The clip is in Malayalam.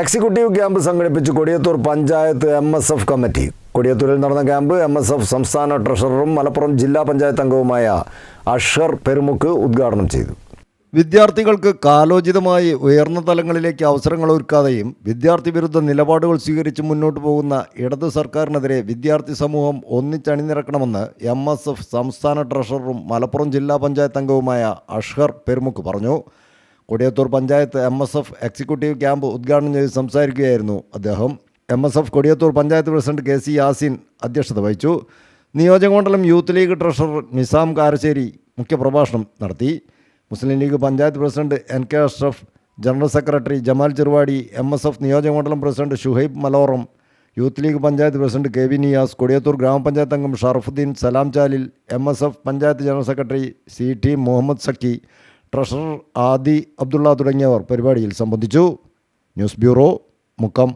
എക്സിക്യൂട്ടീവ് ക്യാമ്പ് സംഘടിപ്പിച്ച് Kodiyathur panchayat M S F committee. കൊടിയത്തൂരിൽ നടന്ന ക്യാമ്പ് എം എസ് എഫ് സംസ്ഥാന ട്രഷററും മലപ്പുറം ജില്ലാ പഞ്ചായത്ത് അംഗവുമായ അഷർ പെരുമുക്ക് ഉദ്ഘാടനം ചെയ്തു. വിദ്യാർത്ഥികൾക്ക് കാലോചിതമായി ഉയർന്ന തലങ്ങളിലേക്ക് അവസരങ്ങൾ ഒരുക്കാതെയും വിദ്യാർത്ഥി വിരുദ്ധ നിലപാടുകൾ സ്വീകരിച്ച് മുന്നോട്ട് പോകുന്ന ഇടത് സർക്കാരിനെതിരെ വിദ്യാർത്ഥി സമൂഹം ഒന്നിച്ചണിനിരക്കണമെന്ന് എം എസ് എഫ് സംസ്ഥാന ട്രഷററും മലപ്പുറം ജില്ലാ പഞ്ചായത്ത് അംഗവുമായ അഷ്ഹർ പെരുമുക്ക് പറഞ്ഞു. Kodiyathur panchayat M S F executive camp ഉദ്ഘാടനം ചെയ്ത് സംസാരിക്കുകയായിരുന്നു അദ്ദേഹം. M S F Kodiyathur panchayat president K C Yasin അധ്യക്ഷത വഹിച്ചു. നിയോജകമണ്ഡലം Youth League treasurer Nisam Karassery മുഖ്യപ്രഭാഷണം നടത്തി. Muslim League panchayat president N K Ashraf general secretary Jamal Cheruvadi M S F നിയോജകമണ്ഡലം president Shuhaib Maloram Youth League panchayat president K V Niyas Kodiyathur ഗ്രാമപഞ്ചായത്ത് അംഗം Sharafuddin Salam Chalil M S F panchayat general secretary C T Muhammad Zakki treasurer Adi Abdulla തുടങ്ങിയവർ പരിപാടിയിൽ സംബന്ധിച്ചു. News bureau Mukkam.